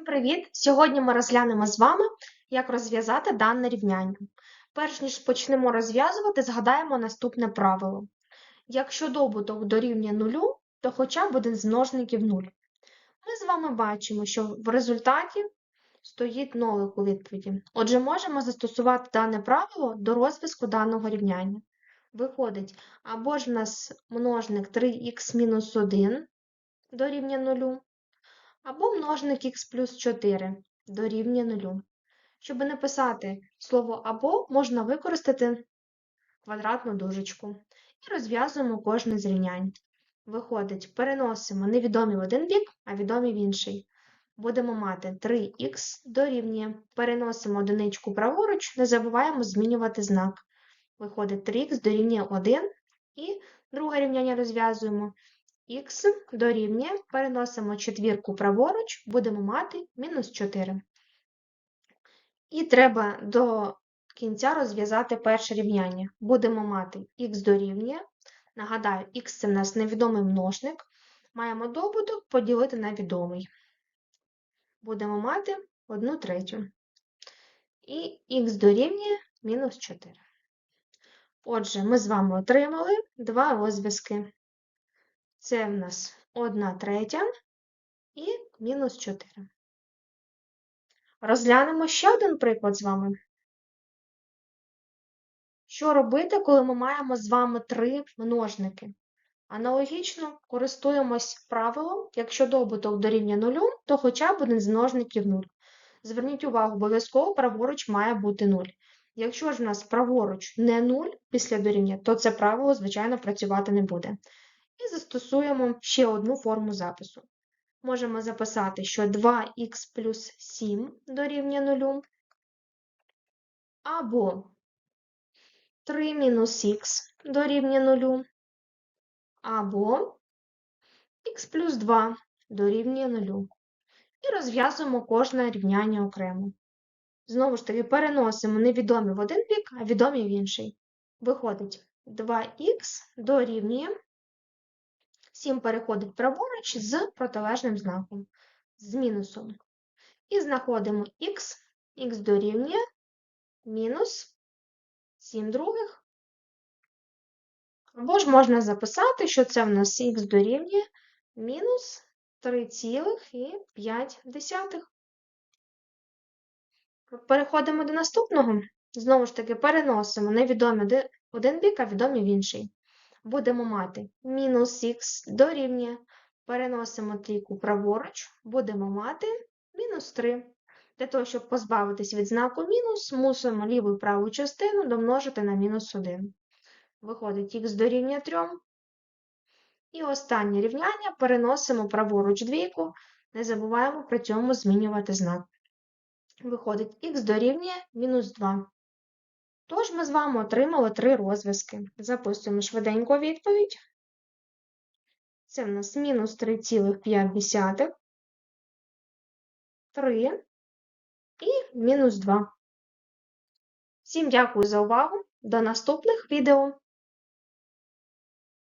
Всім привіт! Сьогодні ми розглянемо з вами, як розв'язати дане рівняння. Перш ніж почнемо розв'язувати, згадаємо наступне правило. Якщо добуток дорівнює нулю, то хоча б один з множників 0. Ми з вами бачимо, що в результаті стоїть нолик у відповіді. Отже, можемо застосувати дане правило до розв'язку даного рівняння. Виходить, або ж в нас множник 3х-1 дорівнює 0, або множник х плюс 4 дорівнює 0. Щоб написати слово або, можна використати квадратну дужечку. І розв'язуємо кожне з рівнянь. Виходить, переносимо невідомі в один бік, а відомі в інший. Будемо мати 3х дорівнює. Переносимо одиничку праворуч, не забуваємо змінювати знак. Виходить 3х дорівнює 1. І друге рівняння розв'язуємо х дорівнює, переносимо четвірку праворуч, будемо мати мінус 4. І треба до кінця розв'язати перше рівняння. Будемо мати х дорівнює. Нагадаю, х це в нас невідомий множник. Маємо добуток поділити на відомий. Будемо мати 1 третю. І х дорівнює мінус 4. Отже, ми з вами отримали два розв'язки. Це в нас 1 третя і мінус 4. Розглянемо ще один приклад з вами. Що робити, коли ми маємо з вами три множники? Аналогічно користуємось правилом, якщо добуток дорівнює 0, то хоча б один з множників 0. Зверніть увагу, обов'язково праворуч має бути 0. Якщо ж в нас праворуч не 0 після дорівнює, то це правило, звичайно, працювати не буде. І застосуємо ще одну форму запису. Можемо записати, що 2х плюс 7 дорівнює 0, або 3 мінус х дорівнює 0, або х плюс 2 дорівнює 0. І розв'язуємо кожне рівняння окремо. Знову ж таки, переносимо невідомі в один бік, а відомі в інший. Виходить 2х дорівнює 7 переходить праворуч з протилежним знаком, з мінусом. І знаходимо х, х дорівнює мінус 7 других. Або ж можна записати, що це в нас х дорівнює мінус 3,5. Переходимо до наступного. Знову ж таки, переносимо невідомі один бік, а відомі в інший будемо мати мінус х дорівнює, переносимо трійку праворуч, будемо мати мінус 3. Для того, щоб позбавитись від знаку мінус, мусимо ліву і праву частину домножити на мінус 1. Виходить х дорівнює 3. І останнє рівняння переносимо праворуч двійку, не забуваємо при цьому змінювати знак. Виходить х дорівнює мінус 2. Тож ми з вами отримали три розв'язки. Записуємо швиденько відповідь. Це в нас мінус 3,5, 3 і мінус 2. Всім дякую за увагу. До наступних відео!